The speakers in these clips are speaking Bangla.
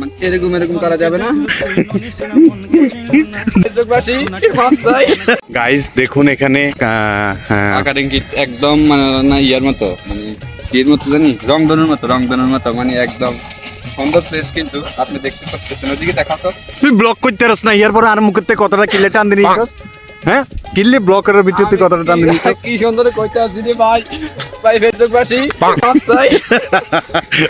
মানে এরকম এরকম করা যাবে না। গাইস দেখুন এখানে হ্যাঁ, একদম মানে না ইয়ার মতো মানে এর মতো জানি? রংধনুর মতো রংধনুর মতো মানে একদম সুন্দর প্লেস কিন্তু আপনি দেখতে পাচ্ছেন। ওদিকে দেখা তো। তুই ব্লক করতে পারস না ইয়ার পরে আর মুখের থেকে কতটা কিলে টান দিয়ে নিছিস হ্যাঁ? কিনলে ব্লক করার ভিতর তুই কতটা টান দিয়ে কি সুন্দর কইতে আসছি রে ভাই? ভাই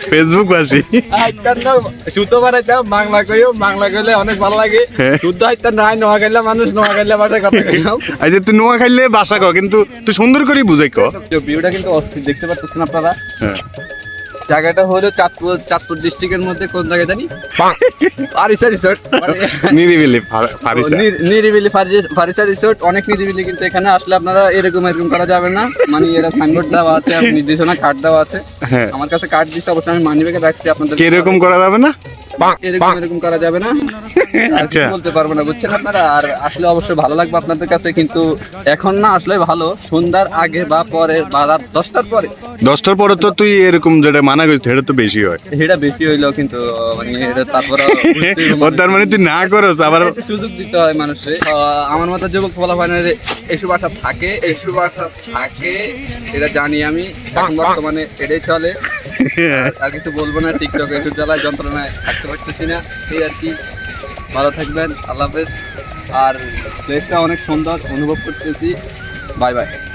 ফেসবুক বাসি আইতার না শুদ্ধ বানাইতাম বাংলা কইও বাংলা কইলে অনেক ভালো লাগে। হ্যাঁ। শুদ্ধ আইতার নাই নোয়া গেলে মানুষ নোয়া গেলে বাটার কথা কইলাম আজ তুই নোয়া খাইলে বাসা ক কিন্তু তুই সুন্দর করে বুঝাই ক ভিউটা কিন্তু অস্থির দেখতে পাচ্ছেন আপনারা? হ্যাঁ। জায়গাটা হলো চাঁদপুর চাঁদপুর ডিস্ট্রিক্টের মধ্যে কোন জায়গা জানি? ফারিসা রিসোর্ট মানে নিরিবিলি ফারিসা। নিরিবিলি ফারি- ফারিসা রিসোর্ট অনেক নিরিবিলি কিন্তু এখানে আসলে আপনারা এরকম এরকম করা যাবে না। মানে এরা সাইনবোর্ড দেওয়া আছে নির্দেশনা কার্ড দেওয়া আছে। হ্যাঁ। আমার কাছে কার্ড দিচ্ছে অবশ্যই আমি মানি ব্যাগে রাখছি আপনাদের এরকম করা যাবে না? এরকম এরকম করা যাবে না। আর কিছু আচ্ছা। বলতে পারব না বুঝছেন আপনারা? আর আসলে অবশ্যই ভালো লাগবে আপনাদের কাছে কিন্তু এখন না আসলে ভালো। সন্ধ্যার আগে বা পরে বা রাত দশটার পরে। দশটার পরে তো তুই এরকম যেটা মানা করিস সেটা তো বেশি হয়। এটা বেশি হইল কিন্তু মানে এটা তারপরে তার মানে তুই না করস আবার একটু সুযোগ দিতে হয় মানুষে আমার মতো যুবক বলা হয় না যে এসব আশা থাকে এসব আশা থাকে এটা জানি আমি। এখন বর্তমানে এটাই চলে। আর কিছু বলব না টিকটক এসব জ্বালায় যন্ত্রণায় থাকতে পারতেছি না, এই আর কি। ভালো থাকবেন, আল্লাহ হাফেজ। আর প্লেসটা অনেক সুন্দর, অনুভব করতেছি। Bye bye.